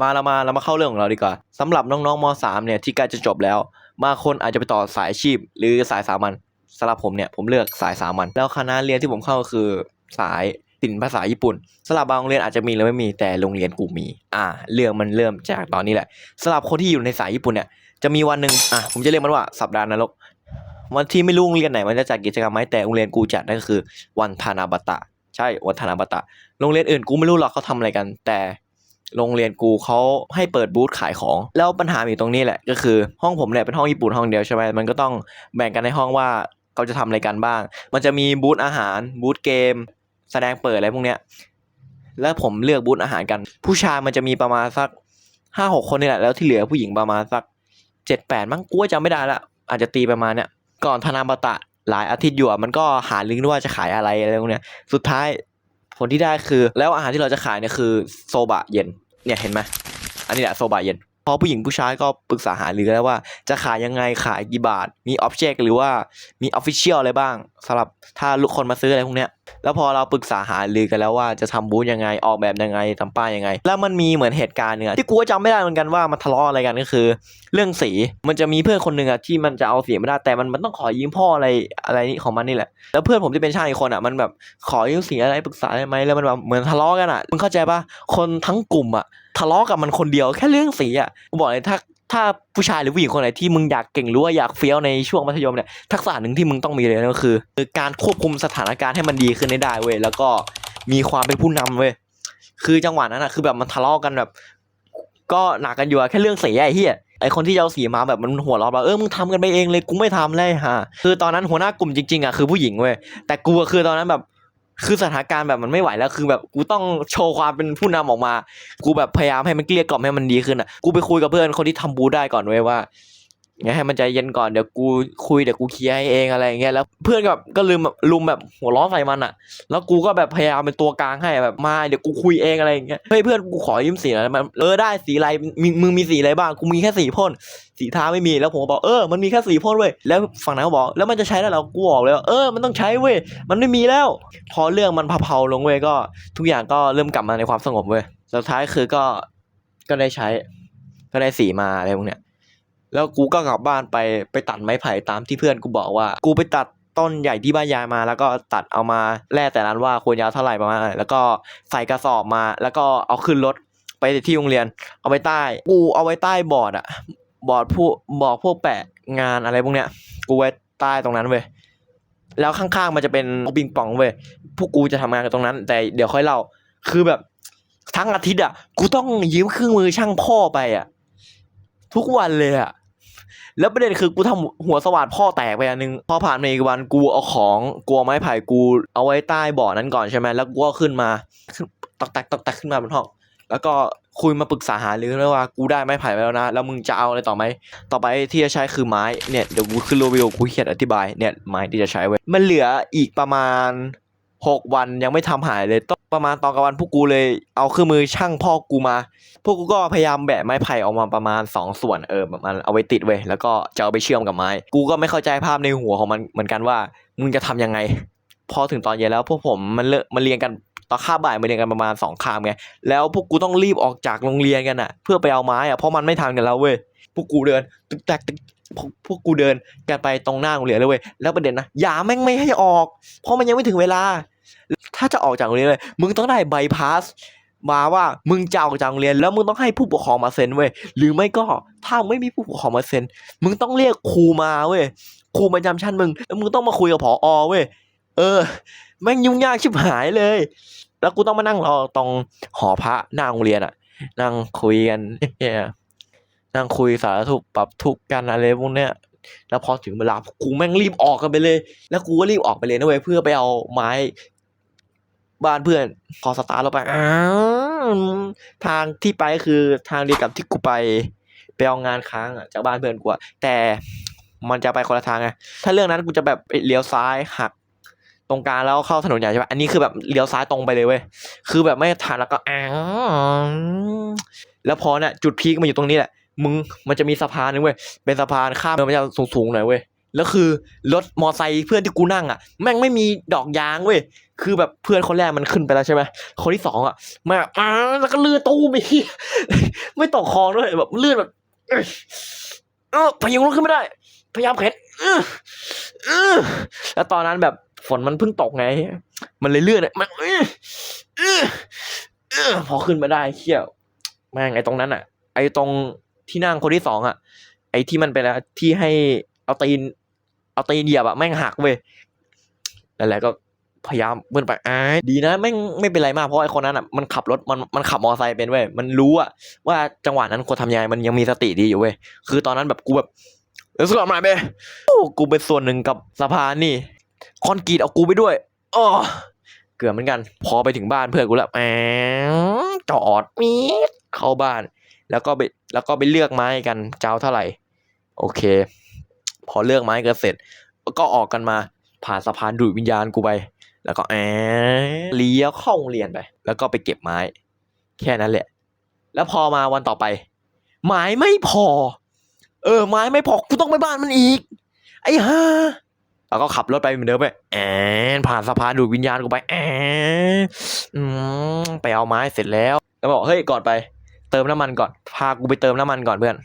มาเรามาเรามาเข้าเรื่องของเราดีกว่าสำหรับน้องๆม .3 เนี่ยที่ใกล้จะจบแล้วบางคนอาจจะไปต่อสายอาชีพ หรือสายสามัญสำหรับผมเนี่ยผมเลือกสายสามัญแล้วคณะเรียนที่ผมเข้าคือสายศิลป์ภาษาญี่ปุ่นสำหรับบางโรงเรียนอาจจะมีหรือไม่มีแต่โรงเรียนกูมี อ่า เรื่องมันเริ่มจากตอนนี้แหละสำหรับคนที่อยู่ในสายญี่ปุ่นเนี่ยจะมีวันหนึ่งอะผมจะเรียกมันว่าสัปดาห์นรกวันที่ไม่รู้โรงเรียนไหนมันจะจัดกิจกรรมไหมแต่โรงเรียนกูจัดนั่นก็คือ วันทานาบตะ ใช่วันทานาบตะโรงเรียนอื่นกูไม่รู้หรอกเขาทำอะไรกัน แต่ โรงเรียนกูเขาให้เปิดบูธขายของ แล้วปัญหาอยู่ตรงนี้แหละก็คือ ห้องผมเนี่ยเป็นห้องญี่ปุ่นห้องเดียวใช่ไหมมันก็ต้องแบ่งกันในห้องว่าเขาจะทำอะไรกันบ้าง มันจะมีบูธอาหารบูธเกม แสดงเปิดอะไรพวกเนี้ยแล้วผมเลือกบูธอาหารกัน ผู้ชายมันจะมีประมาณสักห้าหกคนนี่แหละแล้วที่เหลือผู้หญิงประมาณสักเจ็ดแปดมั้งกูว่าจำไม่ได้ละอาจจะตีประมาณเนี้ยก่อนธนาบตะหลายอาทิตย์อยู่มันก็หาลิงก์ด้วยว่าจะขายอะไรอะไรพวกเนี้ยสุดท้ายผลที่ได้คือ แล้วอาหารที่เราจะขายเนี่ยคือโซบะเย็น เนี่ยเห็นไหมอันนี้แหละโซบะเย็น อผู้หญิงผู้ชายก็ปรึกษาหารือกันแล้วว่า จะขายยังไงขายกี่บาท มีออบเจกต์หรือว่ามีออฟฟิเชียลอะไรบ้างสำหรับถ้าลูกคนมาซื้ออะไรพวกเนี้ยแล้วพอเราปรึกษาหารือกันแล้วว่าจะทำบูธยังไงออกแบบยังไงทำป้ายยังไง แล้วมันมีเหมือนเหตุการณ์หนึงอที่กูก็จำไม่ได้เหมือนกันว่ามันทะเลาะอะไรกันก็คือ เรื่องสีมันจะมีเพื่อนคนหนึ่งอะที่มันจะเอาสีไม่ได้แต่มันมันต้องขอยืมพ่ออะไรอะไรนี่ของมันนี่แหละแล้วเพื่อนผมที่เป็นช่างอีกคนอะมันแบบขอยืมสีอะไรปรึกษาได้ไหมแล้วมันแบบเหมือนทะเลาะกันอะมึงเข้าใจปะคนทั้งกลุ่มอะ ทะเลาะกับมันคนเดียวแค่เรื่องสีอะกูบอกเลยถ้าถ้าผู้ชายหรือผู้หญิงคนไหนที่มึงอยากเก่งหรือว่าอยากเฟี้ยวในช่วงมัธยมเนี่ยทักษะหนึ่งที่มึงต้องมีเลยนั่นก็คือการควบคุมสถานการณ์ให้มันดีขึ้นได้เว้ยแล้วก็มีความเป็นผู้นำเว้ยคือจังหวะนั้นอะคือแบบมันทะเลาะกันแบบ ก็หนักกันอยู่อะแค่เรื่องสีไอ้เหี้ยไอคนที่เอาสีมาแบบมันหัวเราะแบบเออมึงทำกันไปเองเลยกูไม่ทำเลยฮะคือตอนนั้นหัวหน้ากลุ่มจริงๆอะคือผู้หญิงเว้ยแต่กูคือตอนนั้นแบบ คือสถานการณ์แบบมันไม่ไหวแล้วคือแบบกูต้องโชว์ความเป็นผู้นำออกมา กูแบบพยายามให้มันเกลี้ยกล่อมให้มันดีขึ้นอะ กูไปคุยกับเพื่อนคนที่ทำบูได้ก่อนเว้ยว่า อย่าให้มันใจเย็นก่อนเดี๋ยวกูคุยเดี๋ยวกูเคลียร์ให้เองอะไรอย่างเงี้ยแล้วเพื่อนก็แบบก็ลืมแบบลุมแบบหัวล้อใส่มันอะ แล้วกูก็แบบพยายามเป็นตัวกลางให้แบบมาเดี๋ยวกูคุยเองอะไรอย่างเงี้ยเฮ้ยเพื่อนกูขอยืมสีหน่อยมันเออได้สีอะไรมีมึงมีสีอะไรบ้างกูมีแค่สีพ่นสีทาไม่มีแล้วผมก็บอกเออมันมีแค่สีพ่นเว้ยแล้วฝั่งนั้นก็บอกแล้วมันจะใช้ได้เรอกูบอกเลยว่าเออมันต้องใช้เว้ยมันไม่มีแล้ว พอเรื่องมันเผาๆลงเว้ยก็ ทุกอย่างก็เริ่มกลับมาในความสงบเว้ยสุดท้ายคือก็ก็ได้ใช้ก็ได้สีมาอะไรพวกเนี้ย แล้วกูก็กลับบ้านไปไปตัดไม้ไผ่ตามที่เพื่อนกูบอกว่า กูไปตัดต้นใหญ่ที่บ้านยายมา แล้วก็ตัดเอามาแล่แต่นั้นว่าควรยาวเท่าไหร่ประมาณไหนแล้วก็ใส่กระสอบมา แล้วก็เอาขึ้นรถไปที่โรงเรียน เอาไว้ใต้ กูเอาไว้ใต้บอร์ดอะบอร์ดพวกบอกพวกแปะงานอะไรพวกเนี้ย กูไว้ใต้ตรงนั้นเว้ยแล้วข้างๆมันจะเป็นปิงปองเว้ยพวกกูจะทำงานกันตรงนั้น แต่เดี๋ยวค่อยเล่าคือแบบทั้งอาทิตย์อะ กูต้องยืมเครื่องมือช่างพ่อไปอะ ทุกวันเลยอะ แล้วประเด็นคือกูทำหัวสว่านพ่อแตกไปอันนึงพอผ่านมาอีกวันกูเอาของกลัวไม้ไผ่กูเอาไว้ใต้บาะนั้นก่อนใช่ไหมแล้วกูก็ขึ้นมาตอกแตกตอกแตกขึ้นมาบนห้องแล้วก็คุยมาปรึกษาหารือแล้วว่ากูได้ไม้ไผ่ไปแล้วนะ แล้วมึงจะเอาอะไรต่อไหมต่อไปที่จะใช้คือไม้เนี่ยเดี๋ยวกูขึ้นรีวิวกูเขียนอธิบายเนี่ยไม้ที่จะใช้ไว้มันเหลืออีกประมาณหกวันยังไม่ทำหายเลยต้องประมาณตอนกลางวันพวกกูเลยเอาเครื่องมือช่างพ่อกูมา วกกูก็พยายามแบะไม้ไผ่ออกมาประมาณสองส่วนเออประมาณเอาไว้ติดเว้ยแล้วก็จะเอาไปเชื่อมกับไม้ กูก็ไม่เข้าใจภาพในหัวของมันเหมือนกันว่ามึงจะทำยังไง พอถึงตอนเย็นแล้วพวกผมมันเลิกมาเรียนกันตอนคาบบ่ายมาเรียนกันประมาณสองคาบไงแล้วพวกกูต้องรีบออกจากโรงเรียนกันอะ เพื่อไปเอาไม้อะเพราะมันไม่ทันกันแล้วเว้ยพวกกูเดินตึกแตกตึกพวกพวกกูเดินกันไปตรงหน้าโรงเรียนเลยเว้ยแล้วประเด็นนะอย่าแม่งไม่ให้ออก เพราะมันยังไม่ถึงเวลา ถ้าจะออกจากโรงเรียนเลย มึงต้องได้ใบพาส มาว่ามึงจะออกจากโรงเรียนแล้วมึงต้องให้ผู้ปกครองมาเซ็นเว้ยหรือไม่ก็ถ้าไม่มีผู้ปกครองมาเซ็นมึงต้องเรียกครูมาเว้ยครูประจำชั้นมึงแล้วมึงต้องมาคุยกับผออเว้ยเออแม่งยุ่งยากชิบหายเลย แล้วกูต้องมานั่งรอตรงหอพระหน้าโรงเรียนอะนั่งคุยกันเนี่ยนั่งคุยสารทุกปรับทุกกันอะไรพวกเนี้ยแล้วพอถึงเวลากูแม่งรีบออกกันไปเลย แล้วกูก็รีบออกไปเลยนะเว้ยเพื่อไปเอาไม้ บ้านเพื่อนพอสตาร์ทรถไปอ้าวทางที่ไปก็คือทางเดียวกับที่กูไปไปเอางานค้างอะจากบ้านเพื่อนกูอะแต่มันจะไปคนละทางไงถ้าเรื่องนั้นกูจะแบบเลี้ยวซ้ายหักตรงกลางแล้วเข้าถนนใหญ่ใช่ปะอันนี้คือแบบเลี้ยวซ้ายตรงไปเลยเว้ยคือแบบไม่ทันแล้วก็อ้าวแล้วพอเนี่ยจุดพีคมันอยู่ตรงนี้แหละมึงมันจะมีสะพานนึงเว้ยเป็นสะพานข้ามมันจะสูงๆหน่อยเว้ย แล้วคือรถมอไซค์เพื่อนที่กูนั่งอะแม่งไม่มีดอกยางเว้ยคือแบบเพื่อนคนแรกมันขึ้นไปแล้วใช่ไหมคนที่สองอะม่งอ่าแล้วก็เลื่อนตู้ไปไม่ตกคลองด้วยแบบเลื่อนแบบเอ้ยเอพยุงรถขึ้นไม่ได้ พยายามเข็นแล้วตอนนั้นแบบฝนมันเพิ่งตกไง มันเลยเลื่อนอะมันพอขึ้นมาได้เขี้ยวแม่งไอ้ตรงนั้นอะ ไอ้ตรงที่นั่งคนที่สองอะ ไอ้ที่มันเป็นอะไรที่ให้ เอาตีน เอาตีนเหยียบอะแม่งหักเว้ยนั่นแหละก็พยายามเบิ้นไปอ้ายดีนะแม่งไม่เป็นไรมากเพราะไอ้คนนั้นอะมันขับรถมันมันขับมอเตอร์ไซค์เป็นเว้ยมันรู้อะว่าจังหวะนั้นควรทำยังไงมันยังมีสติดีอยู่เว้ยคือตอนนั้นแบบกูแบบเออสกอตมาเบ้โอ้กูเป็นส่วนหนึ่งกับสะพานนี่ คอนกรีตเอากูไปด้วยอ๋อเกือบเหมือนกัน พอไปถึงบ้านเพื่อนกูแล้วแหมจอดมีดเข้าบ้าน แล้วก็ไปแล้วก็ไปเลือกไม้กันเจ้าเท่าไหร่ โอเค พอเลือกไม้กันเสร็จ ก็ออกกันมาผ่านสะพานดูดวิญญาณกูไป แล้วก็แอบเลี้ยวเข้าโรงเรียนไป แล้วก็ไปเก็บไม้ แค่นั้นแหละ แล้วพอมาวันต่อไป ไม้ไม่พอ เออ ไม้ไม่พอกูต้องไปบ้านมันอีก ไอ้ห่าแล้วก็ขับรถไปเหมือนเดิมไปแอนผ่านสะพานดูดวิญญาณกูไปแอนไปเอาไม้เสร็จแล้ว แล้วบอกเฮ้ยก่อนไป เติมน้ำมันก่อน พากูไปเติมน้ำมันก่อนเพื่อน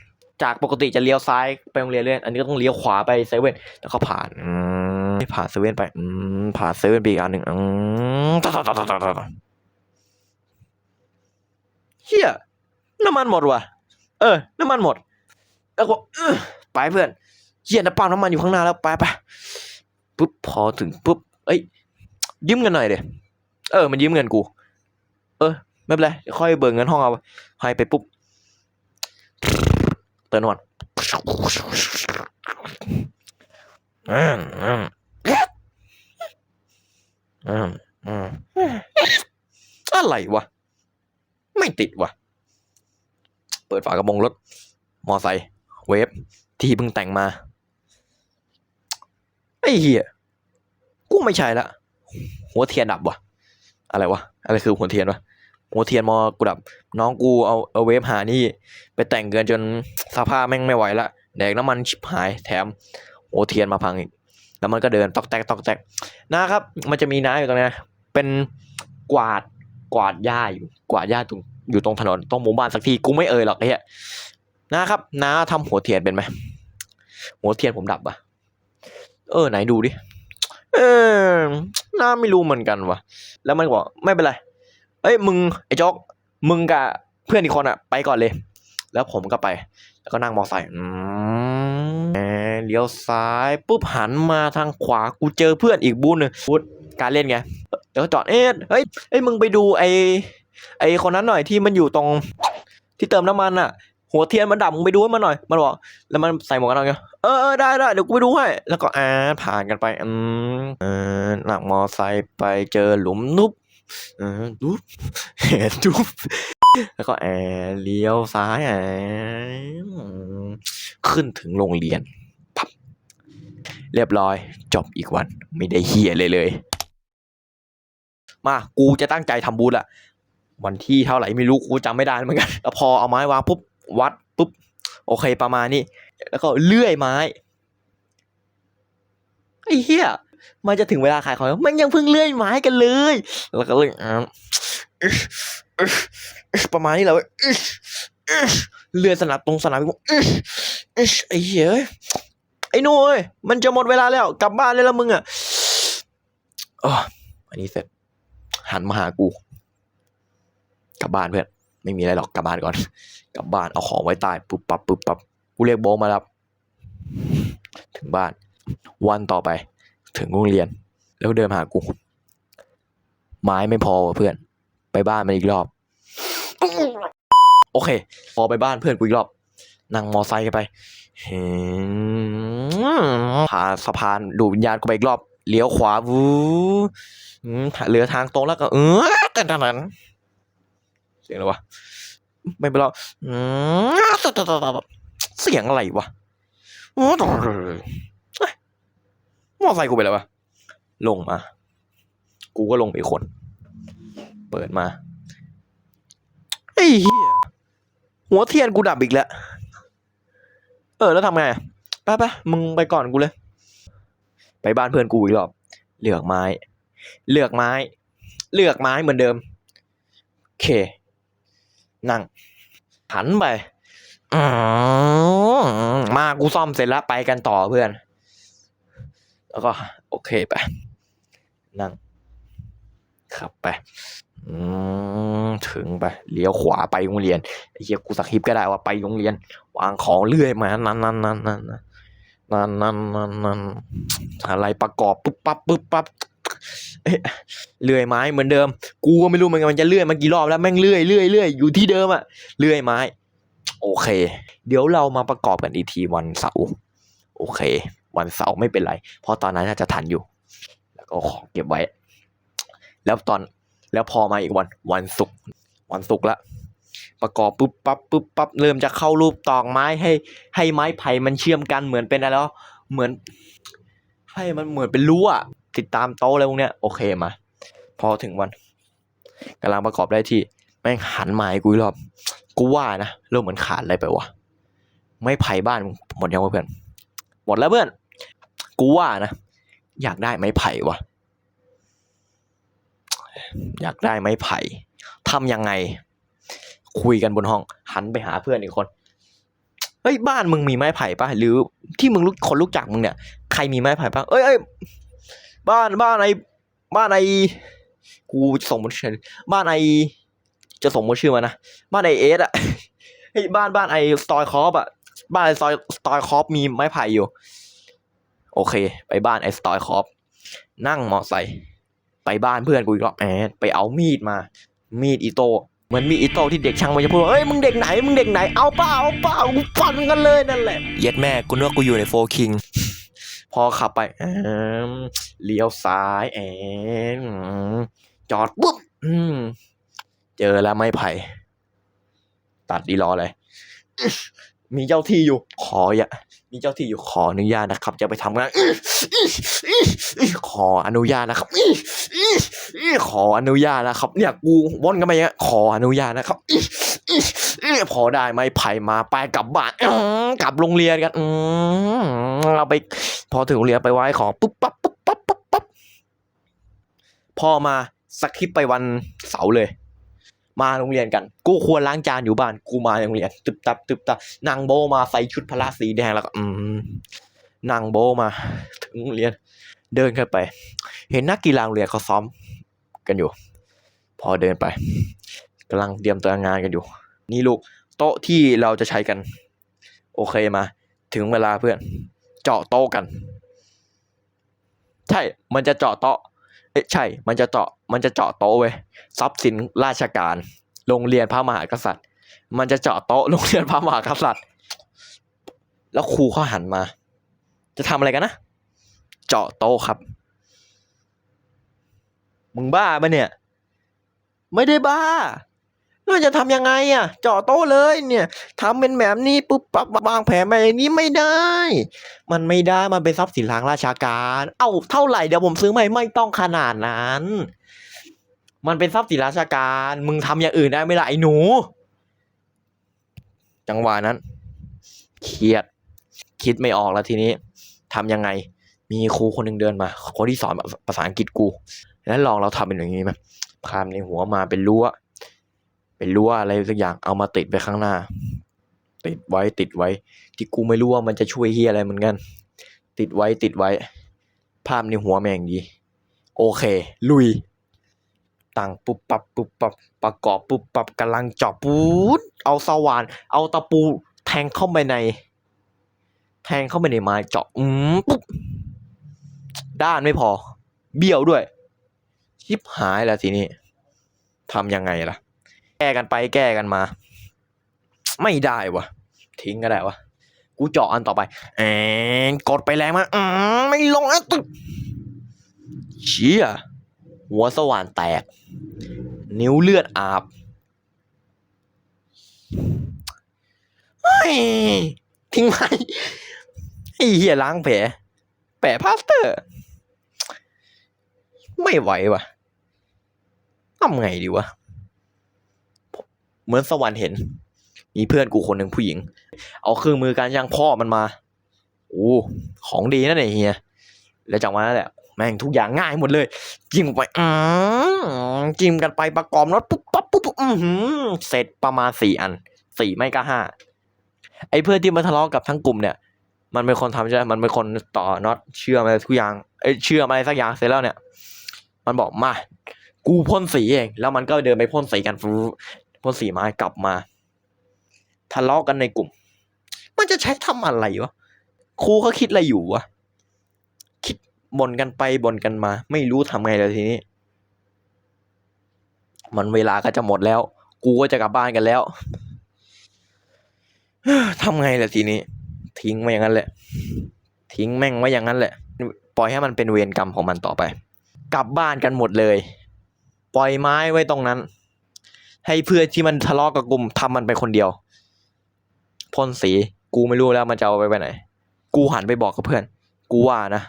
จากปกติจะเลี้ยวซ้ายไปโรงเรียนเรื่อยอันนี้ก็ต้องเลี้ยวขวาไปเซเว่นแล้วก็ผ่านอืมผ่านเซเว่นไปอืมผ่านเซเว่นไปอีกอันหนึ่งอืมตะตตตตตตเฮียน้ำมันหมดว่ะ เออ น้ำมันหมด แล้วก็ไปเพื่อนเฮียน้ำปั๊มน้ำมันอยู่ข้างหน้าแล้วไปไปปุ๊บพอถึงปุ๊บเอ้ยยืมเงินหน่อยเดี๋ยเออ มันยืมเงินกู เออ ไม่เป็นไร ค่อยเบิกเงินห้องเอาให้ไปปุ๊บ ตือนก่อนอืมอืมอืมอืมอะไรวะ ไม่ติดวะเปิดฝากระโปรงรถ มอไซค์เวฟที่เพิ่งแต่งมา ไอ้เหี้ยกูไม่ใช่ละ หัวเทียนดับวะอะไรวะ อะไรคือหัวเทียนวะ หัวเทียนมอกูดับ น้องกูเอาเอาเวฟหานี่ ไปแต่งเกินจนสภาพแม่งไม่ไหวละแดกน้ำมันชิบหายแถมโอเทียนมาพังอีก แล้วมันก็เดินตอกแตกตอกแตกนะครับ มันจะมีน้าอยู่ตรงนี้เป็นกวาดกวาดหญ้าอยู่กวาดหญ้าตรงอยู่ตรงถนนตรงหมู่บ้านสักทีกูไม่เอ่ยหรอกไอ้เหี้ยนะครับน้าทำหัวเทียนเป็นไหมหัวเทียนผมดับอะเออไหนดูดิเออน้าไม่รู้เหมือนกันวะแล้วมันบอกไม่เป็นไร เอ้ยมึงไอ้จ๊อกมึงกับเพื่อนอีกคนอะไปก่อนเลย แล้วผมก็ไป แล้วก็นั่งมอไซค์อืมเลี้ยวซ้ายปุ๊บหันมาทางขวากูเจอเพื่อนอีกบูธหนึ่งบูธการเล่นไงเดี๋ยวจอดเอ๊ะเฮ้ยเอ้ยมึงไปดูไอ้ไอ้คนนั้นหน่อยที่มันอยู่ตรงที่เติมน้ำมันอะหัวเทียนมันดับมึงไปดูมันหน่อย มันบอก แล้วมันใส่หมวกกันน็อกไงเออเออได้ได้เดี๋ยวกูไปดูให้ แล้วก็อ่าผ่านกันไป อืมเออหนักมอไซค์ไปเจอหลุมนุบ ดุบเห็นดุบแล้วก็แอรเลี้ยวซ้ายแอร์ขึ้นถึงโรงเรียนพับเรียบร้อย จบอีกวัน ไม่ได้เฮียเลยเลย มากูจะตั้งใจทำบูธละวันที่เท่าไหร่ไม่รู้กูจำไม่ได้เหมือนกันแล้วพอเอาไม้วางปุ๊บวัดปุ๊บโอเคประมาณนี้ แล้วก็เลื่อยไม้ไอ้เหี้ย มันจะถึงเวลาขายของแล้วมันยังเพิ่งเลื่อยไม้กันเลย แล้วก็เลยอ่าประมาณนี้แหละเว้ยอึ๊ะอึ๊ะเลื่อยสนับตรงสนามบินอึ๊ะอึ๊ะไอ้เหี้ยไอ้หนุ่ยมันจะหมดเวลาแล้วกลับบ้านเลยล้วมึงอะอันนี้เสร็จ หันมาหากูกลับบ้านเพื่อนไม่มีอะไรหรอกกลับบ้านก่อน กลับบ้านเอาของไว้ใต้ปุ๊บปับปุ๊บปับกูเรียกโบมารับ ถึงบ้านวันต่อไป ถึงโรงเรียน แล้วเดินมาหากู ไม้ไม่พอเพื่อน ไปบ้านมันอีกรอบ โอเค พอไปบ้านเพื่อนกูอีกรอบ นั่งมอไซค์ไปเห็นผ่านสะพานดูวิญญาณกูไปอีกรอบ เลี้ยวขวาวูเหลือทางตรงแล้วก็ เออแต่ตอนนั้นเสียงอะไรวะ ไม่เป็นไรเสียงอะไรวะ มอไซค์กูไปแล้ววะลงมา กูก็ลงไปคน เปิดมาไอ้เหี้ยหัวเทียนกูดับอีกแล้ว เออ แล้วทำไงไปไปมึงไปก่อนกูเลย ไปบ้านเพื่อนกูอีกรอบ เลือกไม้ เลือกไม้ เลือกไม้เหมือนเดิมโอเค นั่ง หันไปอืมมากูซ่อมเสร็จแล้วไปกันต่อเพื่อน แล้วก็โอเคไป นั่ง ขับไป อืมถึงไป เลี้ยวขวาไปโรงเรียนไอ้เหี้ยกูสคริปก็ได้ว่าไปโรงเรียน วางของเรื่อยมา นั่นนั่นนั่นนั่นนั่นนั่นนั่นนั่นอะไรประกอบปุ๊บปั๊บปุ๊บปั๊บเอ๊ะเลื่อยไม้เหมือนเดิม กูก็ไม่รู้เหมือนกันมันจะเลื่อยมากี่รอบแล้วแม่งเลื่อยเลื่อยเลื่อยอยู่ที่เดิมอะเลื่อยไม้ โอเค เดี๋ยวเรามาประกอบกันอีกทีวันเสาร์โอเค วันเสาร์ไม่เป็นไร เพราะตอนนั้นน่าจะทันอยู่ แล้วก็ของเก็บไว้ แล้วตอนแล้วพอมาอีกวันวันศุกร์วันศุกร์ละ ประกอบปุ๊บปั๊บปุ๊บปั๊บเริ่มจะเข้ารูปตอกไม้ให้ ให้ไม้ไผ่มันเชื่อมกันเหมือนเป็นอะไรแล้วเหมือนให้มันเหมือนเป็นรั้วติดตามโต๊ะอะไรพวกเนี้ยโอเคมา พอถึงวันกำลังประกอบได้ที่แม่งหันมาให้กูอีกรอบ กูว่านะเริ่มเหมือนขาดอะไรไปวะไม้ไผ่บ้านหมดยังวะเพื่อน หมดแล้วเพื่อน กูว่านะ อยากได้ไม้ไผ่วะอยากได้ไม้ไผ่ทำยังไง คุยกันบนห้อง หันไปหาเพื่อนอีกคนเฮ้ยบ้านมึงมีไม้ไผ่ปะหรือที่มึงคนรู้จักมึงเนี่ยใครมีไม้ไผ่ปะเอ้ยเอ้ยบ้านบ้านไอบ้านไอกูส่งมชื่อบ้านไอจะส่งมชื่อมานะบ้านไอเอสอะเฮ้ยบ้านบ้านไอสตอยคอปอะบ้านไอสตอยสตอยคอปมีไม้ไผ่อยู่ โอเค ไปบ้านไอสตอยคอปนั่งมอไซค์ไปบ้านเพื่อนกูอีกรอบแอนไปเอามีดมา มีดอิโต้เหมือนมีดอิโต้ที่เด็กช่างมันจะพูดว่าเอ้ยมึงเด็กไหนมึงเด็กไหนเอาเปล่าเอาเปล่ากูฟันกันเลยนั่นแหละเย็ดแม่กูนึกว่ากูอยู่ในโฟคิงพอขับไปเลี้ยวซ้ายแอมจอดปุ๊บเจอแล้วไม้ไผ่ตัดดีรอเลย มีเจ้าที่อยู่ ขออย่า มีเจ้าที่อยู่ขออนุญาตนะครับ จะไปทำงานขออนุญาตนะครับขออนุญาตนะครับ เนี่ยกูว่นกันไปเงี้ยขออนุญาตนะครับพอได้ไม้ไผ่มาไปกลับบ้านกลับโรงเรียนกันเราไปพอถึงโรงเรียนไปไหว้ขอปุ๊บปั๊บปุ๊บปั๊บปุ๊บปั๊บพอมาสคริปไปวันเสาร์เลย มาโรงเรียนกัน กูควรล้างจานอยู่บ้าน กูมาโรงเรียน ตึบตับตึบตับนางโบมาใส่ชุดพละสีแดงแล้วก็อืมนางโบมา ถึงโรงเรียน เดินเข้าไป เห็นนักกีฬาโรงเรียนเขาซ้อมกันอยู่ พอเดินไปกำลังเตรียมตัวงานกันอยู่ นี่ลูกโต๊ะที่เราจะใช้กัน โอเคมา ถึงเวลาเพื่อน เจาะโต๊ะกัน ใช่ มันจะเจาะโต๊ะ เอ๊ะใช่ มันจะเจาะ มันจะเจาะโต๊ะเว้ย ทรัพย์สินราชการ โรงเรียนพระมหากษัตริย์ มันจะเจาะโต๊ะโรงเรียนพระมหากษัตริย์ แล้วครูเขาหันมา จะทำอะไรกันนะ เจาะโต๊ะครับ มึงบ้าปะเนี่ย ไม่ได้บ้า เราจะทำยังไงอะ เจาะโต๊ะเลยเนี่ยทำเป็นแบบนี้ปุ๊บปั๊บวางแผนแบบนี้ไม่ได้ มันไม่ได้มันเป็นทรัพย์สินทางราชการ เอ้าเท่าไหร่เดี๋ยวผมซื้อใหม่ไม่ต้องขนาดนั้น มันเป็นทรัพย์สินราชการ มึงทำอย่างอื่นได้ไหมล่ะไอ้หนู จังหวะนั้นเครียด คิดไม่ออกแล้วทีนี้ทำยังไง มีครูคนหนึ่งเดินมาคนที่สอนภาษาอังกฤษกู แล้วลองเราทำเป็นอย่างนี้ไหมพามในหัวมาเป็นรั้ว รั้วอะไรสักอย่างเอามาติดไว้ข้างหน้า ติดไว้ติดไว้ ที่กูไม่รู้ว่ามันจะช่วยเฮียอะไรเหมือนกัน ติดไว้ติดไว้ ภาพในหัวแม่งดี โอเค ลุยตั้งปุ๊บปับปุ๊บปับประกอบปุ๊บปับกำลังเจาะปูดเอาสว่าน เอาตะปู แทงเข้าไปใน แทงเข้าไปในไม้เจาะอืมปุ๊บด้านไม่พอ เบี้ยวด้วย ชิบหายแล้วทีนี้ทำยังไงล่ะ ก้กันไปแก้กันมา ไม่ได้วะทิ้งก็ได้วะกูเจาะอันต่อไปแอนกดไปแรงมากอืมไม่ลงอะตึ๊บเชี่ยหัวสว่านแตก นิ้วเลือดอาบทิ้งไหมไอ้เหี้ยล้างแผลแปะพลาสเตอร์ ไม่ไหววะทำไงดีวะ เหมือนสวรรค์เห็น มีเพื่อนกูคนหนึ่งผู้หญิง เอาเครื่องมือการย่างพ่อมันมาโอ้ของดีนะเนี่ยเฮียแล้วจากวันนั้นแหละแม่งทุกอย่างง่ายหมดเลยจิ้มไปอืมจิ้มกันไปประกอบน็อตปุ๊บปั๊บปุ๊บอือหือเสร็จประมาณสี่อันสี่ไม่ก็ห้าไอ้เพื่อนที่มาทะเลาะกับทั้งกลุ่มเนี่ย มันเป็นคนทำใช่ไหมมันเป็นคนต่อน็อตเชื่อมอะไรทุกอย่างเอ้ยเชื่อมอะไรสักอย่างเสร็จแล้วเนี่ย มันบอกมา กูพ่นสีเอง แล้วมันก็เดินไปพ่นสีกันฟู พ่นสีไม้กลับมาทะเลาะกันในกลุ่ม มันจะใช้ทำอะไรวะครูเขาคิดอะไรอยู่วะคิดบ่นกันไปบ่นกันมา ไม่รู้ทำไงเลยทีนี้ มันเวลาก็จะหมดแล้ว กูก็จะกลับบ้านกันแล้วทำไงล่ะทีนี้ ทิ้งไว้อย่างนั้นแหละ ทิ้งแม่งไว้อย่างนั้นแหละ ปล่อยให้มันเป็นเวรกรรมของมันต่อไป กลับบ้านกันหมดเลย ปล่อยไม้ไว้ตรงนั้น ให้เพื่อนที่มันทะเลาะกับกลุ่มทำมันไปคนเดียวพ่นสีกูไม่รู้แล้วมันจะเอาไปไปไหน กูหันไปบอกกับเพื่อน กูว่านะ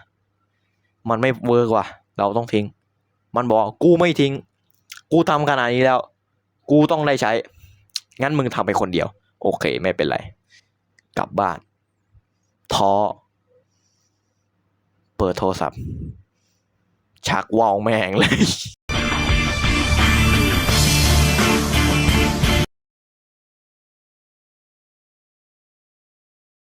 มันไม่เวิร์กว่ะ เราต้องทิ้ง มันบอกกูไม่ทิ้ง กูทำขนาดนี้แล้ว กูต้องได้ใช้ งั้นมึงทำไปคนเดียว โอเค ไม่เป็นไร กลับบ้าน ท้อ เปิดโทรศัพท์ ชักว่าวแม่งเลย